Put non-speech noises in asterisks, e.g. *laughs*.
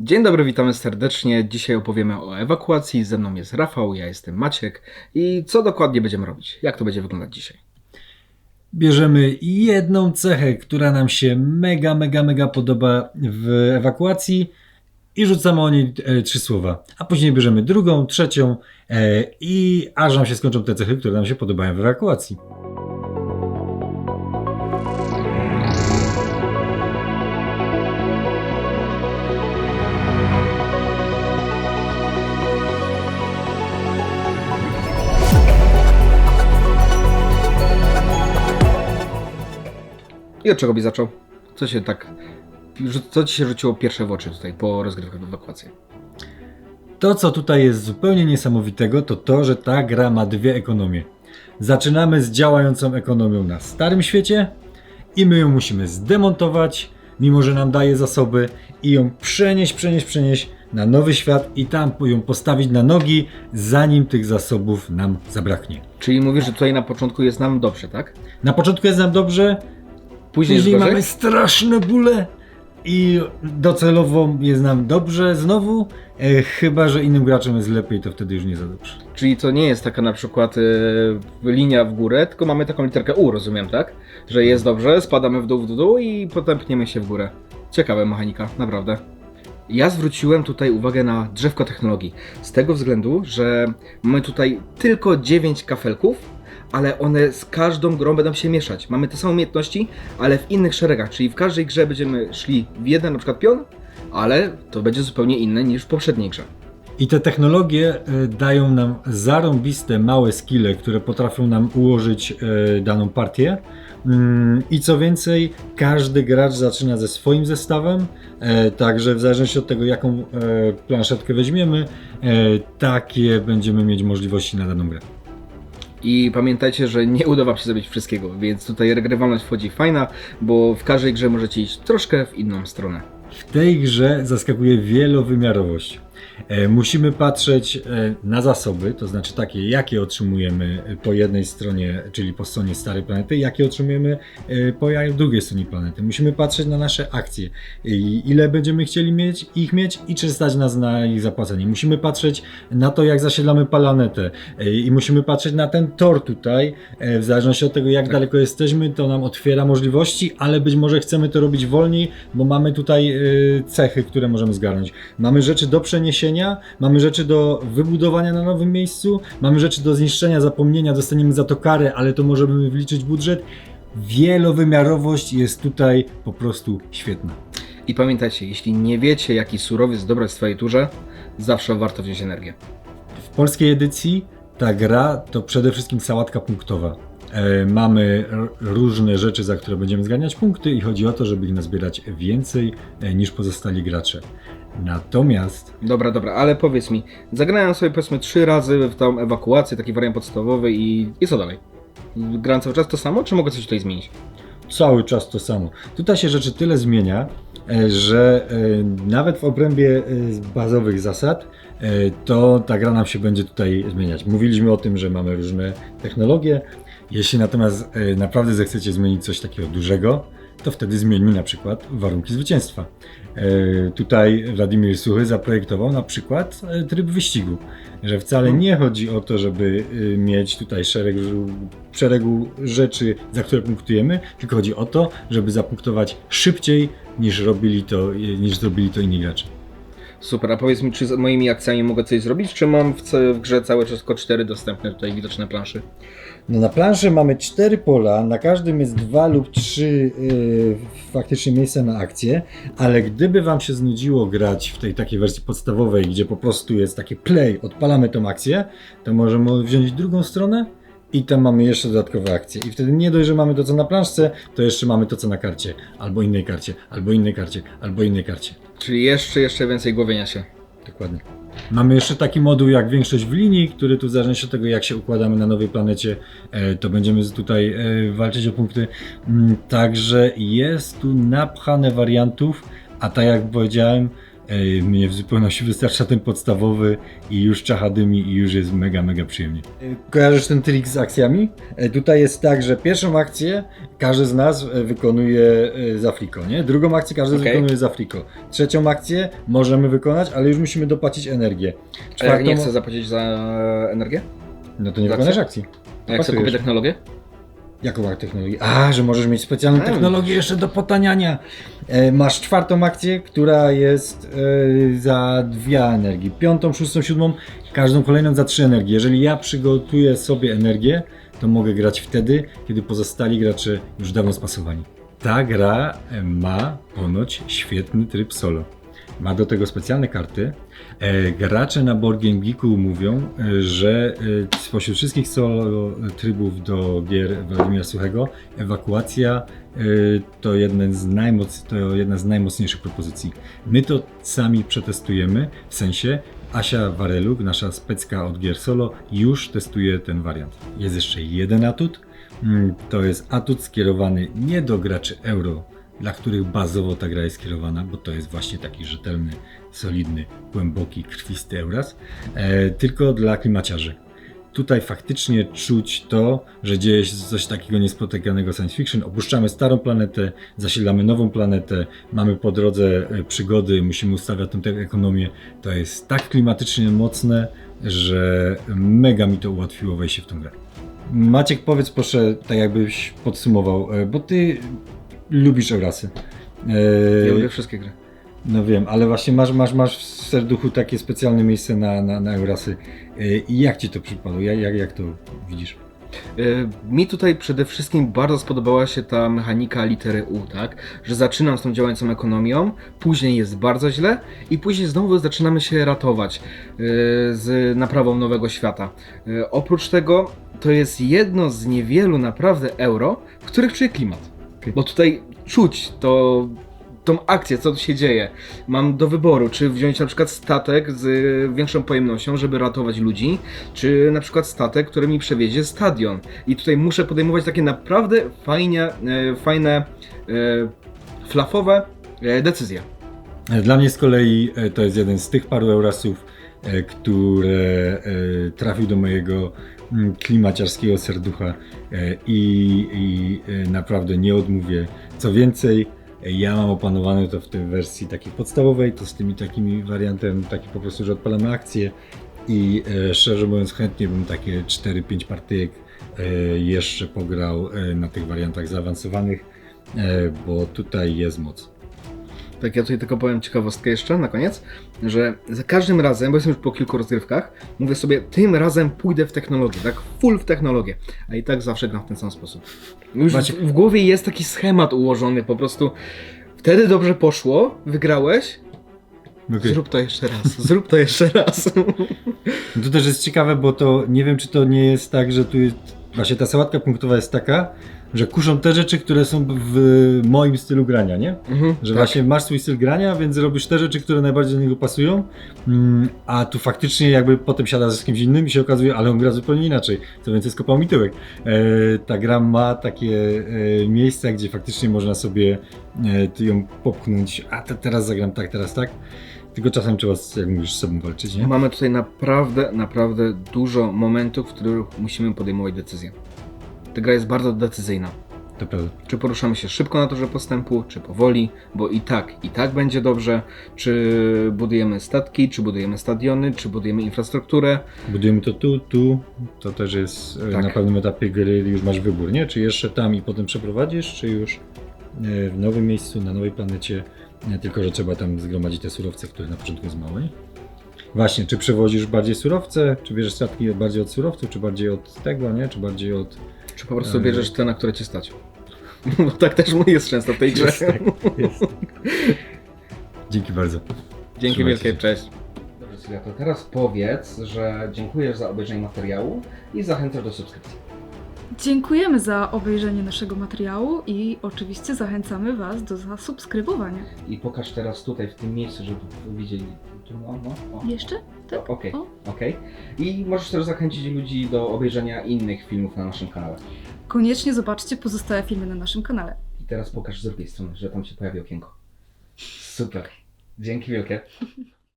Dzień dobry, witamy serdecznie. Dzisiaj opowiemy o ewakuacji. Ze mną jest Rafał, ja jestem Maciek. I co dokładnie będziemy robić? Jak to będzie wyglądać dzisiaj? Bierzemy jedną cechę, która nam się mega, mega, mega podoba w ewakuacji i rzucamy o niej e, trzy słowa. A później bierzemy drugą, trzecią e, i aż nam się skończą te cechy, które nam się podobają w ewakuacji. I od czego byś zaczął? Co się tak. Co ci się rzuciło pierwsze w oczy tutaj po rozgrywkach w ewakuacji? To, co tutaj jest zupełnie niesamowitego, to to, że ta gra ma dwie ekonomie. Zaczynamy z działającą ekonomią na starym świecie i my ją musimy zdemontować, mimo że nam daje zasoby, i ją przenieść, przenieść, przenieść na nowy świat i tam ją postawić na nogi, zanim tych zasobów nam zabraknie. Czyli mówisz, że tutaj na początku jest nam dobrze, tak? Na początku jest nam dobrze, Później, później mamy straszne bóle i docelowo jest nam dobrze znowu, e, chyba że innym graczom jest lepiej, to wtedy już nie za dobrze. Czyli to nie jest taka na przykład e, linia w górę, tylko mamy taką literkę U, rozumiem, tak? Że jest dobrze, spadamy w dół, w dół i potem pniemy się w górę. Ciekawa mechanika, naprawdę. Ja zwróciłem tutaj uwagę na drzewko technologii. Z tego względu, że mamy tutaj tylko 9 kafelków, ale one z każdą grą będą się mieszać. Mamy te same umiejętności, ale w innych szeregach, czyli w każdej grze będziemy szli w jeden na przykład pion, ale to będzie zupełnie inne niż w poprzedniej grze. I te technologie e, dają nam zarąbiste małe skille, które potrafią nam ułożyć e, daną partię. Mm, I co więcej, każdy gracz zaczyna ze swoim zestawem, e, także w zależności od tego, jaką planszetkę weźmiemy, takie będziemy mieć możliwości na daną grę. I pamiętajcie, że nie uda wam się zrobić wszystkiego, więc tutaj regrywalność wchodzi fajna, bo w każdej grze możecie iść troszkę w inną stronę. W tej grze zaskakuje wielowymiarowość. E, musimy patrzeć e, na zasoby, to znaczy takie, jakie otrzymujemy po jednej stronie, czyli po stronie starej planety, jakie otrzymujemy e, po drugiej stronie planety. Musimy patrzeć na nasze akcje, i ile będziemy chcieli mieć, ich mieć i czy stać nas na ich zapłacenie. Musimy patrzeć na to, jak zasiedlamy planetę e, i musimy patrzeć na ten tor tutaj, e, w zależności od tego, jak Tak. daleko jesteśmy, to nam otwiera możliwości, ale być może chcemy to robić wolniej, bo mamy tutaj e, cechy, które możemy zgarnąć. Mamy rzeczy do przeniesienia, mamy rzeczy do wybudowania na nowym miejscu, mamy rzeczy do zniszczenia, zapomnienia, dostaniemy za to karę, ale to możemy wliczyć budżet. Wielowymiarowość jest tutaj po prostu świetna. I pamiętajcie, jeśli nie wiecie, jaki surowiec dobrać w swojej turze, zawsze warto wziąć energię. W polskiej edycji ta gra to przede wszystkim sałatka punktowa. E, mamy r- różne rzeczy, za które będziemy zganiać punkty i chodzi o to, żeby ich nazbierać więcej e, niż pozostali gracze. Natomiast Dobra, dobra, ale powiedz mi, zagrałem sobie powiedzmy trzy razy w tą ewakuację, taki wariant podstawowy i, i co dalej? Gram cały czas to samo, czy mogę coś tutaj zmienić? cały czas to samo. Tutaj się rzeczy tyle zmienia, e, że e, nawet w obrębie e, bazowych zasad e, to ta gra nam się będzie tutaj zmieniać. Mówiliśmy o tym, że mamy różne technologie. Jeśli natomiast e, naprawdę zechcecie zmienić coś takiego dużego, to wtedy zmieńmy na przykład warunki zwycięstwa. E, Tutaj Władimir Suchy zaprojektował na przykład e, tryb wyścigu, że wcale nie chodzi o to, żeby mieć tutaj szereg, szeregu rzeczy, za które punktujemy, tylko chodzi o to, żeby zapunktować szybciej niż robili to, niż zrobili to inni gracze. Super, a powiedz mi, czy z moimi akcjami mogę coś zrobić, czy mam w, w grze cały czas tylko cztery dostępne tutaj widoczne planszy? No na planszy mamy cztery pola, na każdym jest dwa lub trzy yy, faktycznie miejsca na akcję, ale gdyby Wam się znudziło grać w tej takiej wersji podstawowej, gdzie po prostu jest takie play, odpalamy tą akcję, to możemy wziąć drugą stronę i tam mamy jeszcze dodatkowe akcje. I wtedy nie dość, że mamy to co na planszce, to jeszcze mamy to co na karcie, albo innej karcie, albo innej karcie, albo innej karcie. Czyli jeszcze, jeszcze więcej głowienia się. Dokładnie. Mamy jeszcze taki moduł jak większość w linii, który tu w zależności od tego jak się układamy na nowej planecie, e, to będziemy tutaj e, walczyć o punkty. Mm, Także jest tu napchane wariantów, a tak jak powiedziałem, Mnie w zupełności wystarcza ten podstawowy i już czacha dymi i już jest mega, mega przyjemnie. E, Kojarzysz ten trik z akcjami? E, Tutaj jest tak, że pierwszą akcję każdy z nas e, wykonuje e, za fliko, nie? Drugą akcję każdy Okej. wykonuje za fliko. Trzecią akcję możemy wykonać, ale już musimy dopłacić energię. A jak nie chcę zapłacić za energię? No to nie Za wykonasz akcji. A jak sobie kupię technologię? Jaką technologię? A, że możesz mieć specjalną technologię jeszcze do potaniania. E, masz czwartą akcję, która jest e, za dwie energii. Piątą, szóstą, siódmą, każdą kolejną za trzy energii. Jeżeli ja przygotuję sobie energię, to mogę grać wtedy, kiedy pozostali gracze już dawno spasowani. Ta gra ma ponoć świetny tryb solo. Ma do tego specjalne karty. E, gracze na Board Game Geeku mówią, e, że e, spośród wszystkich solo trybów do gier Władimira Suchego, ewakuacja e, to, jeden z najmoc, to jedna z najmocniejszych propozycji. My to sami przetestujemy, w sensie Asia Wareluk, nasza specka od gier solo, już testuje ten wariant. Jest jeszcze jeden atut. Mm, To jest atut skierowany nie do graczy euro, dla których bazowo ta gra jest skierowana, bo to jest właśnie taki rzetelny, solidny, głęboki, krwisty Euras, e, tylko dla klimaciarzy. Tutaj faktycznie czuć to, że dzieje się coś takiego niespotykanego science fiction. Opuszczamy starą planetę, zasilamy nową planetę, mamy po drodze e, przygody, musimy ustawiać tę ekonomię. To jest tak klimatycznie mocne, że mega mi to ułatwiło wejście w tę grę. Maciek, powiedz proszę, tak jakbyś podsumował, e, bo ty lubisz Eurasy. Ja lubię wszystkie gry. no wiem, ale właśnie masz, masz, masz w serduchu takie specjalne miejsce na, na, na Eurasy. E, I jak ci to przypadło? Jak, jak, jak to widzisz? Y, Mi tutaj przede wszystkim bardzo spodobała się ta mechanika litery U, tak? Że zaczynam z tą działającą ekonomią, później jest bardzo źle i później znowu zaczynamy się ratować z naprawą nowego świata. Oprócz tego to jest jedno z niewielu naprawdę euro, w których czuję klimat. Bo tutaj czuć to tą akcję, co tu się dzieje. Mam do wyboru, czy wziąć na przykład statek z y, większą pojemnością, żeby ratować ludzi, czy na przykład statek, który mi przewiezie stadion. I tutaj muszę podejmować takie naprawdę fajnie, e, fajne, e, flafowe e, decyzje. Dla mnie z kolei to jest jeden z tych paru Eurasów, które e, trafił do mojego mm, klimaciarskiego serducha e, i, i e, naprawdę nie odmówię. Co więcej, e, ja mam opanowane to w tej wersji takiej podstawowej, to z tymi takimi wariantem, taki po prostu, że odpalamy akcję i e, szczerze mówiąc chętnie bym takie 4-5 partyjek e, jeszcze pograł e, na tych wariantach zaawansowanych, e, bo tutaj jest moc. Tak, ja tutaj tylko powiem ciekawostkę jeszcze na koniec, że za każdym razem, bo jestem już po kilku rozgrywkach, mówię sobie, tym razem pójdę w technologię, tak? Full w technologię. A i tak zawsze gram w ten sam sposób. Już w, Maciek- w głowie jest taki schemat ułożony, po prostu wtedy dobrze poszło, wygrałeś, Okej. zrób to jeszcze raz, *laughs* zrób to jeszcze raz. No to też jest ciekawe, bo to nie wiem, czy to nie jest tak, że tu jest, właśnie ta sałatka punktowa jest taka, że kuszą te rzeczy, które są w moim stylu grania, nie? Mhm, Że tak. właśnie masz swój styl grania, więc robisz te rzeczy, które najbardziej do niego pasują, mm, a tu faktycznie jakby potem siada z kimś innym i się okazuje, ale on gra zupełnie inaczej, co więcej skopał mi tyłek. E, ta gra ma takie e, miejsca, gdzie faktycznie można sobie e, ją popchnąć, a te, teraz zagram tak, teraz tak, tylko czasem trzeba, jak mówisz, z sobą walczyć, nie? Mamy tutaj naprawdę, naprawdę dużo momentów, w których musimy podejmować decyzje. Ta gra jest bardzo decyzyjna. To prawda. Czy poruszamy się szybko na torze postępu, czy powoli, bo i tak, i tak będzie dobrze. Czy budujemy statki, czy budujemy stadiony, czy budujemy infrastrukturę. Budujemy to tu, tu. To też jest e, Tak. na pewnym etapie gry już masz wybór, nie? Czy jeszcze tam i potem przeprowadzisz, czy już e, w nowym miejscu, na nowej planecie, tylko że trzeba tam zgromadzić te surowce, które na początku jest mało, nie? Właśnie, czy przewozisz bardziej surowce, czy bierzesz statki bardziej od surowców, czy bardziej od tego, nie? Czy bardziej od... Czy po prostu Eee. bierzesz te, na które cię stać. *laughs* Bo tak też jest często w tej grze. Jest, tak, jest. *laughs* Dzięki bardzo. Dzięki Trzymajcie wielkie, się. cześć. Dobrze Sylwia, to teraz powiedz, że dziękujesz za obejrzenie materiału i zachęcasz do subskrypcji. Dziękujemy za obejrzenie naszego materiału i oczywiście zachęcamy Was do zasubskrybowania. I pokaż teraz tutaj w tym miejscu, żeby widzieli. Tu, no, no, o. Jeszcze? Tak? Okej, O. okej. I możesz też zachęcić ludzi do obejrzenia innych filmów na naszym kanale. Koniecznie zobaczcie pozostałe filmy na naszym kanale. I teraz pokaż z drugiej strony, że tam się pojawi okienko. Super. Dzięki wielkie. *laughs*